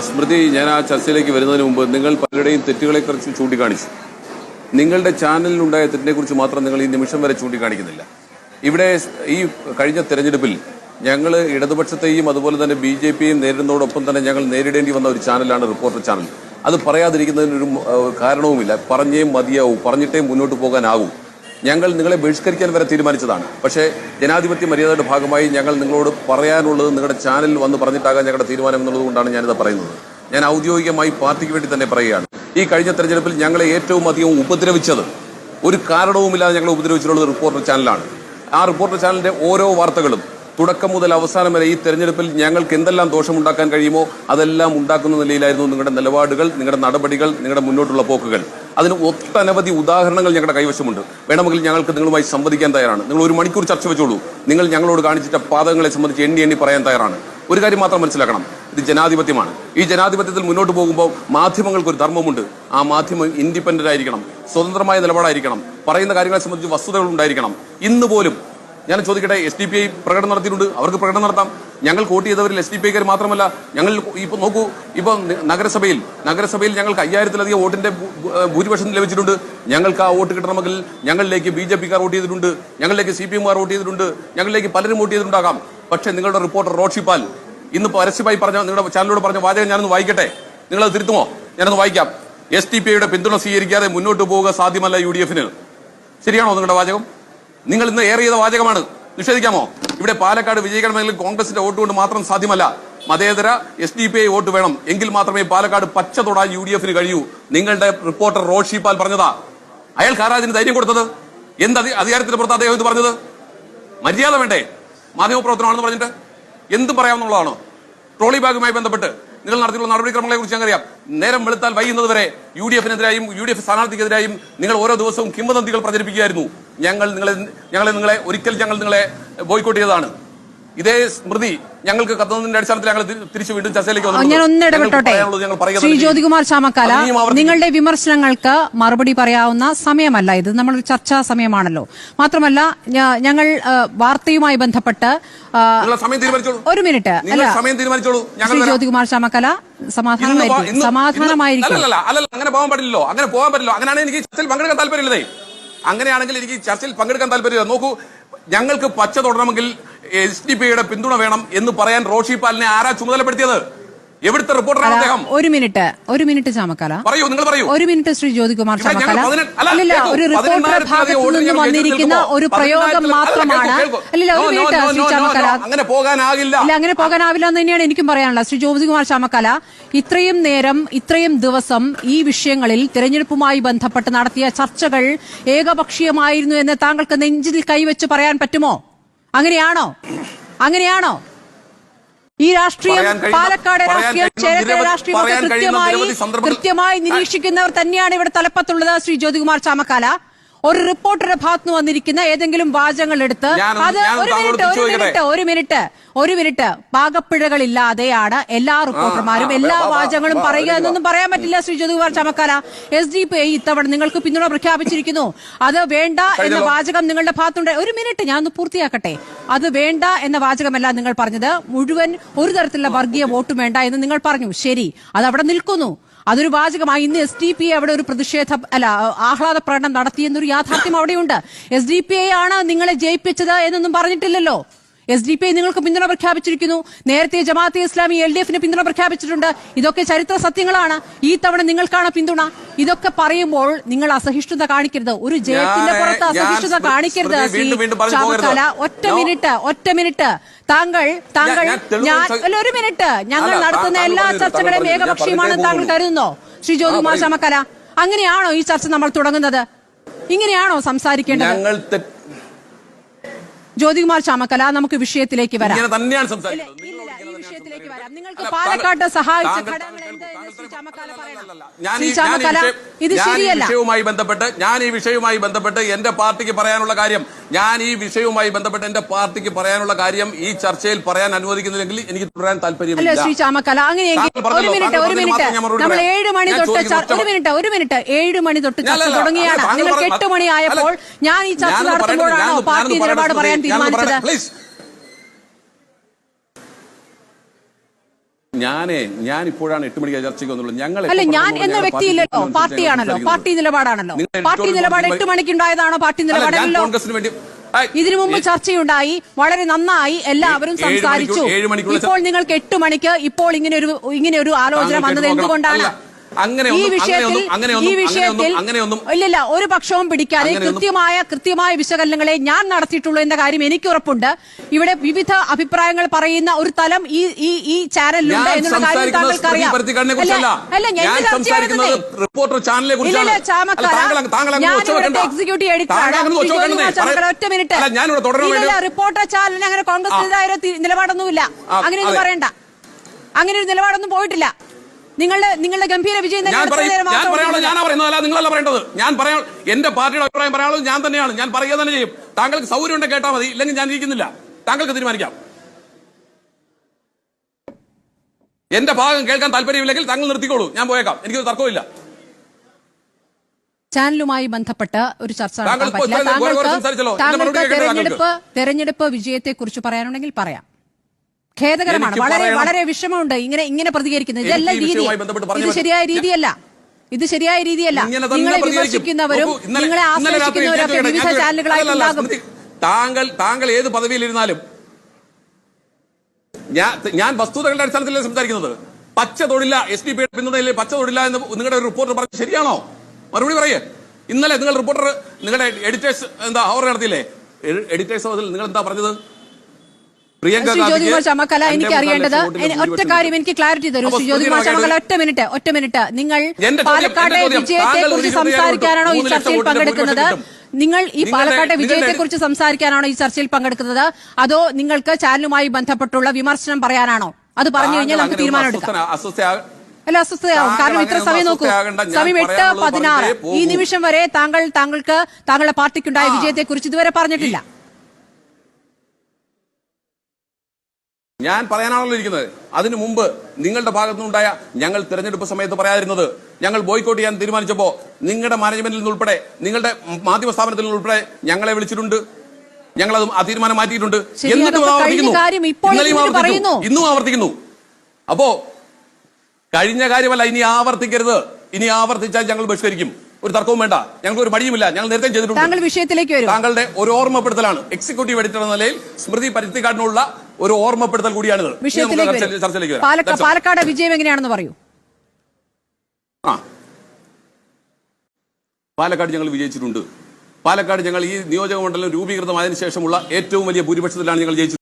സ്മൃതി ഞാൻ ആ ചർച്ചയിലേക്ക് വരുന്നതിന് മുമ്പ് നിങ്ങൾ പലരുടെയും തെറ്റുകളെക്കുറിച്ച് ചൂണ്ടിക്കാണിച്ചു. നിങ്ങളുടെ ചാനലിലുണ്ടായ തെറ്റിനെക്കുറിച്ച് മാത്രം നിങ്ങൾ ഈ നിമിഷം വരെ ചൂണ്ടിക്കാണിക്കുന്നില്ല. ഇവിടെ ഈ കഴിഞ്ഞ തെരഞ്ഞെടുപ്പിൽ ഞങ്ങൾ ഇടതുപക്ഷത്തെയും അതുപോലെ തന്നെ ബി ജെ പിയും നേരിടുന്നതോടൊപ്പം തന്നെ ഞങ്ങൾ നേരിടേണ്ടി വന്ന ഒരു ചാനലാണ് റിപ്പോർട്ടർ ചാനൽ. അത് പറയാതിരിക്കുന്നതിനൊരു കാരണവുമില്ല. പറഞ്ഞേ മതിയാവൂ. പറഞ്ഞിട്ടേ മുന്നോട്ട് പോകാനാകൂ. ഞങ്ങൾ നിങ്ങളെ ബഹിഷ്കരിക്കാൻ വരെ തീരുമാനിച്ചതാണ്. പക്ഷേ ജനാധിപത്യ മര്യാദയുടെ ഭാഗമായി ഞങ്ങൾ നിങ്ങളോട് പറയാനുള്ളത് നിങ്ങളുടെ ചാനലിൽ വന്ന് പറഞ്ഞിട്ടാകാൻ ഞങ്ങളുടെ തീരുമാനം എന്നുള്ളതുകൊണ്ടാണ് ഞാനിത് പറയുന്നത്. ഞാൻ ഔദ്യോഗികമായി പാർട്ടിക്ക് വേണ്ടി തന്നെ പറയുകയാണ്. ഈ കഴിഞ്ഞ തെരഞ്ഞെടുപ്പിൽ ഞങ്ങളെ ഏറ്റവും അധികം ഉപദ്രവിച്ചത് ഒരു കാരണവുമില്ലാതെ ഞങ്ങളെ ഉപദ്രവിച്ചിട്ടുള്ളത് റിപ്പോർട്ടർ ചാനലാണ്. ആ റിപ്പോർട്ടർ ചാനലിന്റെ ഓരോ വാർത്തകളും തുടക്കം മുതൽ അവസാനം വരെ ഈ തെരഞ്ഞെടുപ്പിൽ ഞങ്ങൾക്ക് എന്തെല്ലാം ദോഷം ഉണ്ടാക്കാൻ കഴിയുമോ അതെല്ലാം ഉണ്ടാക്കുന്ന നിലയിലായിരുന്നു നിങ്ങളുടെ നിലപാടുകൾ നിങ്ങളുടെ നടപടികൾ നിങ്ങളുടെ മുന്നോട്ടുള്ള പോക്കുകൾ. അതിന് ഒട്ടനവധി ഉദാഹരണങ്ങൾ ഞങ്ങളുടെ കൈവശമുണ്ട്. വേണമെങ്കിൽ ഞങ്ങൾക്ക് നിങ്ങളുമായി സംവദിക്കാൻ തയ്യാറാണ്. നിങ്ങൾ ഒരു മണിക്കൂർ ചർച്ച വെച്ചോളൂ. നിങ്ങൾ ഞങ്ങളോട് കാണിച്ചിട്ട പാതകങ്ങളെ സംബന്ധിച്ച് എണ്ണി എണ്ണി പറയാൻ തയ്യാറാണ്. ഒരു കാര്യം മാത്രം മനസ്സിലാക്കണം. ഇത് ജനാധിപത്യമാണ്. ഈ ജനാധിപത്യത്തിൽ മുന്നോട്ട് പോകുമ്പോൾ മാധ്യമങ്ങൾക്ക് ഒരു ധർമ്മമുണ്ട്. ആ മാധ്യമം ഇൻഡിപെൻഡന്റ് ആയിരിക്കണം. സ്വതന്ത്രമായ നിലപാടായിരിക്കണം. പറയുന്ന കാര്യങ്ങളെ സംബന്ധിച്ച് വസ്തുതകൾ ഉണ്ടായിരിക്കണം. ഇന്ന് പോലും ഞാൻ ചോദിക്കട്ടെ എസ് ഡി പി ഐ പ്രകടനം നടത്തിയിട്ടുണ്ട് അവർക്ക് പ്രകടനം നടത്താം. ഞങ്ങൾ വോട്ട് ചെയ്തവരിൽ എസ് ഡി പി ഐക്കാർ മാത്രമല്ല ഞങ്ങൾ ഇപ്പൊ നോക്കൂ ഇപ്പൊ നഗരസഭയിൽ നഗരസഭയിൽ ഞങ്ങൾക്ക് അയ്യായിരത്തിലധികം വോട്ടിന്റെ ഭൂരിപക്ഷം ലഭിച്ചിട്ടുണ്ട്. ഞങ്ങൾക്ക് ആ വോട്ട് കിട്ടണമെങ്കിൽ ഞങ്ങളിലേക്ക് ബി ജെ പിക്കാർ വോട്ട് ചെയ്തിട്ടുണ്ട് ഞങ്ങളിലേക്ക് സി പി എംകാർ വോട്ട് ചെയ്തിട്ടുണ്ട് ഞങ്ങളിലേക്ക് പലരും വോട്ട് ചെയ്തിട്ടുണ്ടാകാം. പക്ഷേ നിങ്ങളുടെ റിപ്പോർട്ടർ റോഷിപ്പാൽ ഇന്ന് പരസ്യമായി പറഞ്ഞ നിങ്ങളുടെ ചാനലിനോട് പറഞ്ഞ വാചകം ഞാനൊന്ന് വായിക്കട്ടെ? നിങ്ങളത് തിരുത്തുമോ? ഞാനൊന്ന് വായിക്കാം. എസ് ടി പി ഐയുടെ പിന്തുണ സ്വീകരിക്കാതെ മുന്നോട്ട് പോവുക സാധ്യമല്ല യു ഡി എഫിന്. ശരിയാണോ നിങ്ങളുടെ വാചകം? നിങ്ങൾ ഇന്ന് ഏറെ ചെയ്ത വാചകമാണ്. നിഷേധിക്കാമോ? ഇവിടെ പാലക്കാട് വിജയിക്കണമെങ്കിൽ കോൺഗ്രസിന്റെ വോട്ട് കൊണ്ട് മാത്രം സാധ്യമല്ല. മതേതര S D P I vote വേണം. എങ്കിൽ മാത്രമേ പാലക്കാട് പച്ച തൊടാൻ യു ഡി എഫിന് കഴിയൂ. നിങ്ങളുടെ റിപ്പോർട്ടർ റോഷി പാൽ പറഞ്ഞതാ. അയാൾക്ക് ആരാ അതിന് ധൈര്യം കൊടുത്തത്? എന്ത് അധികാരത്തിന് പുറത്ത് അദ്ദേഹം ഇത് പറഞ്ഞത്? മര്യാദ വേണ്ടേ? മാധ്യമപ്രവർത്തനമാണെന്ന് പറഞ്ഞിട്ട്? എന്ത് പറയാമെന്നുള്ളതാണോ? ട്രോളി ബാഗുമായി ബന്ധപ്പെട്ട് നിങ്ങൾ നടത്തിയുള്ള നടപടിക്രമങ്ങളെ കുറിച്ച് ഞങ്ങറിയാം നേരം വെളുത്താൽ വൈകുന്നത് വരെ യു ഡി എഫിനെതിരായും യു ഡി എഫ് സ്ഥാനാർത്ഥിക്കെതിരായും നിങ്ങൾ ഓരോ ദിവസവും കിംവദന്തികൾ പ്രചരിപ്പിക്കുകയായിരുന്നു. ഞങ്ങൾ നിങ്ങളെ ഞങ്ങൾ നിങ്ങളെ ഒരിക്കൽ ഞങ്ങൾ നിങ്ങളെ ബോയ്ക്കോട്ട് ചെയ്തതാണ്. ഇതേ സ്മൃതി ഞങ്ങൾക്ക് കത്തുന്നതിന്റെ അടിസ്ഥാനത്തിൽ ഞങ്ങൾ തിരിച്ചു വീണ്ടും ചർച്ചയിലേക്ക്. ഞാൻ ഒന്ന് ഇടപെട്ടോട്ടെ? ശ്രീ ജ്യോതികുമാർ ചാമക്കാല. നിങ്ങളുടെ വിമർശനങ്ങൾക്ക് മറുപടി പറയാവുന്ന സമയമല്ല ഇത്. നമ്മൾ ചർച്ചാ സമയമാണല്ലോ. മാത്രമല്ല ഞങ്ങൾ വാർത്തയുമായി ബന്ധപ്പെട്ട് ഒരു മിനിറ്റ്. അല്ല സമയം തീരുമാനിച്ചോളൂ. ശ്രീ. ജ്യോതികുമാർ ചാമക്കല സമാധാനമായിരിക്കും. സമാധാനമായിരിക്കും. അങ്ങനെ പോകാൻ പറ്റില്ലല്ലോ അങ്ങനെ പോകാൻ പറ്റില്ലോ അങ്ങനെയാണ് എനിക്ക് ചർച്ചയിൽ പങ്കെടുക്കാൻ താല്പര്യമില്ലതേ. അങ്ങനെയാണെങ്കിൽ എനിക്ക് ചർച്ചയിൽ പങ്കെടുക്കാൻ താല്പര്യമില്ല. നോക്കൂ ഞങ്ങൾക്ക് പച്ച തുടരണമെങ്കിൽ എസ് ഡി പിയുടെ പിന്തുണ വേണം എന്ന് പറയാൻ റോഷി പാലിനെ ആരാ ചുമതലപ്പെടുത്തിയത്? എവിടുത്തെ റിപ്പോർട്ടറാണ് അദ്ദേഹം? ഒരു മിനിറ്റ് ഒരു മിനിറ്റ് ചാമക്കാല പറയൂ നിങ്ങൾ പറയൂ. ഒരു മിനിറ്റ് ശ്രീ ജ്യോതികുമാർ ചാമക്കാല അല്ലല്ല ഒരു റിപ്പോർട്ടർ ഭാഗത്തു നിന്ന് വന്നിരിക്കുന്ന ഒരു പ്രയോഗം മാത്രമാണ്. അല്ലല്ല ഒരു മിനിറ്റ് ശ്രീ ചാമക്കാല അങ്ങനെ പോകാനാകില്ല. ഇല്ല അങ്ങനെ പോകാനാവില്ല എന്ന് തന്നെയാണ് എനിക്കും പറയാനുള്ളത്. ശ്രീ ജ്യോതികുമാർ ചാമക്കാല ഇത്രയും നേരം ഇത്രയും ദിവസം ഈ വിഷയങ്ങളിൽ തിരഞ്ഞെടുപ്പുമായി ബന്ധപ്പെട്ട് നടത്തിയ ചർച്ചകൾ ഏകപക്ഷീയമായിരുന്നു എന്ന് താങ്കൾക്ക് നെഞ്ചിൽ കൈവച്ച് പറയാൻ പറ്റുമോ? അങ്ങനെയാണോ? അങ്ങനെയാണോ? ഈ രാഷ്ട്രീയം പാലക്കാട് രാഷ്ട്രീയം ചേരത്തെ രാഷ്ട്രീയമൊക്കെ രാഷ്ട്രീയം കൃത്യമായി കൃത്യമായി നിരീക്ഷിക്കുന്നവർ തന്നെയാണ് ഇവിടെ തലപ്പത്തുള്ളത് ശ്രീ ജ്യോതികുമാർ ചാമക്കാല ഒരു റിപ്പോർട്ടറുടെ ഭാഗത്ത് വന്നിരിക്കുന്ന ഏതെങ്കിലും വാചകങ്ങൾ എടുത്ത് അത് ഒരു മിനിറ്റ് ഒരു? മിനിറ്റ് ഒരു മിനിറ്റ് ഒരു മിനിറ്റ്. പാകപ്പിഴകളില്ലാതെയാണ് എല്ലാ റിപ്പോർട്ടർമാരും എല്ലാ വാചകങ്ങളും പറയുക എന്നൊന്നും പറയാൻ പറ്റില്ല Shri Jyothikumar Chamakkala. S D P I ഇത്തവണ നിങ്ങൾക്ക് പിന്തുണ പ്രഖ്യാപിച്ചിരിക്കുന്നു. അത് വേണ്ട എന്ന വാചകം നിങ്ങളുടെ ഭാഗത്തുണ്ട്. ഒരു മിനിറ്റ് ഞാൻ ഒന്ന് പൂർത്തിയാക്കട്ടെ. അത് വേണ്ട എന്ന വാചകമല്ല നിങ്ങൾ പറഞ്ഞത്. മുഴുവൻ ഒരു തരത്തിലുള്ള വർഗീയ വോട്ടും വേണ്ട എന്ന് നിങ്ങൾ പറഞ്ഞു. ശരി. അത് അവിടെ നിൽക്കുന്നു. അതൊരു വാചകമായി ഇന്ന് എസ് ഡി പി ഐ അവിടെ ഒരു പ്രതിഷേധ അല്ല ആഹ്ലാദ പ്രകടനം നടത്തിയെന്നൊരു യാഥാർത്ഥ്യം അവിടെയുണ്ട്. എസ് ഡി പി ഐ ആണ് നിങ്ങളെ ജയിപ്പിച്ചത് എന്നൊന്നും പറഞ്ഞിട്ടില്ലല്ലോ. എസ് ഡി പി ഐ നിങ്ങൾക്ക് പിന്തുണ പ്രഖ്യാപിച്ചിരിക്കുന്നു. നേരത്തെ ജമാഅത്തെ ഇസ്ലാമി എൽ ഡി എഫിന് പിന്തുണ പ്രഖ്യാപിച്ചിട്ടുണ്ട്. ഇതൊക്കെ ചരിത്ര സത്യങ്ങളാണ്. ഈ തവണ നിങ്ങൾക്കാണ് പിന്തുണ. ഇതൊക്കെ പറയുമ്പോൾ നിങ്ങൾ അസഹിഷ്ണുത കാണിക്കരുത്. ഒരു ജയത്തിന്റെ പുറത്ത് അസഹിഷ്ണുത കാണിക്കരുത് ചാമക്കാല ഒറ്റ മിനിറ്റ് ഒറ്റ മിനിറ്റ്. താങ്കൾ താങ്കൾ ഞാൻ അല്ല ഒരു മിനിറ്റ്. ഞങ്ങൾ നടത്തുന്ന എല്ലാ ചർച്ചകളെയും താങ്കൾ ഏകപക്ഷീയമാണെന്ന് താങ്കൾ കരുതുന്നോ? ശ്രീ ജ്യോതികുമാർ. ചാമക്കല അങ്ങനെയാണോ ഈ ചർച്ച നമ്മൾ തുടങ്ങുന്നത്? ഇങ്ങനെയാണോ സംസാരിക്കേണ്ടത്? ജ്യോതികുമാർ ചാമക്കല നമുക്ക് വിഷയത്തിലേക്ക് വരാം. തന്നെയാണ് സംസാരിക്കുന്നത്. വിഷയത്തിലേക്ക് വരാം. നിങ്ങൾക്ക് പാലക്കാട്ട് സഹായിച്ച താങ്കൾ- വിഷയവുമായി ബന്ധപ്പെട്ട് ഞാൻ ഈ വിഷയവുമായി ബന്ധപ്പെട്ട് എന്റെ പാർട്ടിക്ക് പറയാനുള്ള കാര്യം ഞാൻ ഈ വിഷയവുമായി ബന്ധപ്പെട്ട് എന്റെ പാർട്ടിക്ക് പറയാനുള്ള കാര്യം ഈ ചർച്ചയിൽ പറയാൻ അനുവദിക്കുന്നില്ലെങ്കിൽ എനിക്ക് തുടരാൻ താല്പര്യമില്ല. ശ്രീ ചാമക്കല അങ്ങനെയെങ്കിൽ ഒരു മിനിറ്റ് ഒരു മിനിറ്റ്. നമ്മൾ. ഏഴ് മണി തൊട്ട് ഒരു മിനിറ്റ് ഒരു മിനിറ്റ്. ഏഴ് മണി തൊട്ട് ചർച്ച തുടങ്ങിയാണ്. നിങ്ങൾക്ക് എട്ട് മണിയായപ്പോൾ ഞാൻ ഈ ചർച്ച നടത്തുമ്പോഴാണോ പാർട്ടി നിലപാട് പറയാൻ തീരുമാനിച്ചത്? ഞാനേ ഞാൻ ഇപ്പോഴാണ് എട്ട് മണിക്ക് ചർച്ചയ്ക്ക് വന്നുള്ളൂ ഞങ്ങൾ അല്ല ഞാൻ എന്ന വ്യക്തിയില്ലല്ലോ പാർട്ടി പാർട്ടിയാണല്ലോ പാർട്ടി നിലപാടാണല്ലോ. പാർട്ടി നിലപാട് എട്ട് മണിക്ക് ഉണ്ടായതാണോ പാർട്ടി നിലപാടാണല്ലോ ഞാൻ നിലപാടല്ലോ കോൺഗ്രസിന് വേണ്ടി ഇതിനു മുമ്പ് ചർച്ചയുണ്ടായി വളരെ നന്നായി എല്ലാവരും സംസാരിച്ചു. ഇപ്പോൾ നിങ്ങൾക്ക് എട്ട് മണിക്ക് ഇപ്പോൾ ഇങ്ങനെ ഒരു ഇങ്ങനെ ഒരു ആലോചന വന്നത് എന്തുകൊണ്ടാണ്? ഈ ഒന്നും- വിഷയത്തിൽ അങ്ങനെയൊന്നും- അങ്ങനെയൊന്നും- ഈ വിഷയത്തിൽ അങ്ങനെയൊന്നും- അങ്ങനെയൊന്നും. ഇല്ലില്ല ഒരു പക്ഷവും പിടിക്കാതെ കൃത്യമായ കൃത്യമായ വിശകലനങ്ങളെ ഞാൻ നടത്തിയിട്ടുള്ളൂ എന്ന കാര്യം എനിക്ക് ഉറപ്പുണ്ട് ഇവിടെ വിവിധ അഭിപ്രായങ്ങൾ പറയുന്ന ഒരു തലം ഈ ഈ ഈ ചാനലിലുണ്ട് എന്നുള്ള കാര്യം താങ്കൾക്ക് അറിയാം അല്ല, ഞാൻ റിപ്പോർട്ടർ ചാനലിനെ. എക്സിക്യൂട്ടീവ് ഒറ്റ മിനിറ്റ്. റിപ്പോർട്ടർ ചാനലിന് അങ്ങനെ കോൺഗ്രസ് നിലപാടൊന്നുമില്ല. അങ്ങനെ അങ്ങനെയൊന്നും പറയണ്ട. അങ്ങനെ ഒരു നിലപാടൊന്നും പോയിട്ടില്ല. നിങ്ങളുടെ നിങ്ങളുടെ ഗംഭീര വിജയം ഞാൻ പറയും ഞാൻ പറയാനുള്ളത്. ഞാനാ പറയുന്നത് അല്ല നിങ്ങളല്ല പറയേണ്ടത്. ഞാൻ പറയാൻ എന്റെ പാർട്ടിയുടെ അഭിപ്രായം പറയാനുള്ളത് ഞാൻ തന്നെയാണ്. ഞാൻ പറയുക തന്നെ ചെയ്യും. താങ്കൾക്ക് സൗകര്യം ഉണ്ടെങ്കിൽ കേട്ടാൽ മതി. ഇല്ലെങ്കിൽ ഞാൻ ഇരിക്കുന്നില്ല. താങ്കൾക്ക് തീരുമാനിക്കാം. എന്റെ ഭാഗം കേൾക്കാൻ താല്പര്യമില്ലെങ്കിൽ താങ്കൾ നിർത്തിക്കോളൂ. ഞാൻ പോയേക്കാം. എനിക്ക് തർക്കമില്ല ചാനലുമായി ബന്ധപ്പെട്ട് ഒരു ചർച്ച നടത്താൻ പറ്റില്ല. താങ്കൾക്ക് തെരഞ്ഞെടുപ്പ് തെരഞ്ഞെടുപ്പ് വിജയത്തെ കുറിച്ച് പറയാനുണ്ടെങ്കിൽ പറയാം. ഖേദകരമാണ്. വളരെ വളരെ വിഷമമുണ്ട് ഇങ്ങനെ ഇങ്ങനെ പ്രതികരിക്കുന്നത്. ഇതെല്ലാം രീതി. പറഞ്ഞേ ഇത് ശരിയായ രീതിയല്ല. ഇത് ശരിയായ രീതിയല്ല. നിങ്ങളെ. വിമർശിക്കുന്നവരും നിങ്ങളെ ഞാൻ വിവിധ ചാനലുകളായി ഉണ്ടാകും. താങ്കൾ താങ്കൾ ഏത് പദവിയിലിരുന്നാലും ഞാൻ ഞാൻ വസ്തുതകളുടെ അടിസ്ഥാനത്തിലല്ലേ സംസാരിക്കുന്നത്. പച്ച തൊഴില എസ് ഡി പി പിന്തുണയിൽ പച്ച തൊഴില എന്ന് നിങ്ങളുടെ ഒരു റിപ്പോർട്ടർ പറഞ്ഞത് ശരിയാണോ? മറുപടി പറയേ. ഇന്നലെ നിങ്ങൾ റിപ്പോർട്ടർ നിങ്ങളുടെ എഡിറ്റേഴ്സ് എന്താ അവർ നടത്തിയില്ലേ? എഡിറ്റേഴ്സ് നിങ്ങൾ എന്താ പറഞ്ഞത്? പ്രിയങ്ക ചമക്കല എനിക്ക് അറിയേണ്ടത് ഒറ്റ കാര്യം എനിക്ക് ക്ലാരിറ്റി തരൂ. അപ്പൊ ശ്രീ ജ്യോതികുമാർ സ്മൃതി ചമക്കല ഒറ്റ മിനിറ്റ് ഒറ്റ മിനിറ്റ്. നിങ്ങൾ പാലക്കാട്ടെ വിജയത്തെ കുറിച്ച് സംസാരിക്കാനാണോ ഈ ചർച്ചയിൽ പങ്കെടുക്കുന്നത്? നിങ്ങൾ ഈ പാലക്കാട്ടെ നിങ്ങളുടെ- വിജയത്തെ കുറിച്ച് സംസാരിക്കാനാണോ ഈ ചർച്ചയിൽ പങ്കെടുക്കുന്നത്? അതോ നിങ്ങൾക്ക് ചാനലുമായി ബന്ധപ്പെട്ടുള്ള വിമർശനം പറയാനാണോ? അത് പറഞ്ഞു കഴിഞ്ഞാൽ നമുക്ക് തീരുമാനമെടുക്കാം. അല്ല അസ്വസ്ഥയാവും. കാരണം ഇത്ര സമയം നോക്കൂ. സമയം എട്ട് പതിനാറ്. ഈ നിമിഷം വരെ താങ്കൾ താങ്കൾക്ക് താങ്കളുടെ പാർട്ടിക്കുണ്ടായ ആ. വിജയത്തെ കുറിച്ച് ഇതുവരെ പറഞ്ഞിട്ടില്ല. ഞാൻ പറയാനാണല്ലോ ഇരിക്കുന്നത്. അതിനു മുമ്പ് നിങ്ങളുടെ ഭാഗത്തുനിന്നുണ്ടായ ഞങ്ങൾ തിരഞ്ഞെടുപ്പ് സമയത്ത് പറയാതിരുന്നത്. ഞങ്ങൾ ബോയ്ക്കോട്ട് ചെയ്യാൻ തീരുമാനിച്ചപ്പോൾ നിങ്ങളുടെ മാനേജ്മെന്റിൽ നിന്നുൾപ്പെടെ നിങ്ങളുടെ മാധ്യമ സ്ഥാപനത്തിൽ നിന്ന് ഉൾപ്പെടെ ഞങ്ങളെ വിളിച്ചിട്ടുണ്ട്. ഞങ്ങൾ അത് ആ തീരുമാനം മാറ്റിയിട്ടുണ്ട്. എന്നിട്ടും ആവർത്തിക്കുന്നു. ഇന്നും ആവർത്തിക്കുന്നു. അപ്പോ കഴിഞ്ഞ കാര്യമല്ല ഇനി ആവർത്തിക്കരുത്. ഇനി ആവർത്തിച്ചാൽ ഞങ്ങൾ ബഹിഷ്കരിക്കും. ഒരു തർക്കവും വേണ്ട. ഞങ്ങൾക്ക് ഒരു മടിയുമില്ല. ഞങ്ങൾ നേരത്തെ ചെയ്തിട്ടുണ്ട്. താങ്കളുടെ ഒരു ഓർമ്മപ്പെടുത്തലാണ്. എക്സിക്യൂട്ടീവ് എഡിറ്റർ എന്ന നിലയിൽ സ്മൃതി പരുത്തിക്കാടിനുള്ള ഒരു ഓർമ്മപ്പെടുത്തൽ കൂടിയാണിത് ചർച്ചയിലേക്ക്. പാലക്കാട് വിജയം എങ്ങനെയാണെന്ന് പറയൂ. ആ. പാലക്കാട് ഞങ്ങൾ വിജയിച്ചിട്ടുണ്ട്. പാലക്കാട് ഞങ്ങൾ ഈ നിയോജക മണ്ഡലം രൂപീകൃതമായതിനു ശേഷമുള്ള ഏറ്റവും വലിയ ഭൂരിപക്ഷത്തിലാണ് ഞങ്ങൾ ജയിച്ചത്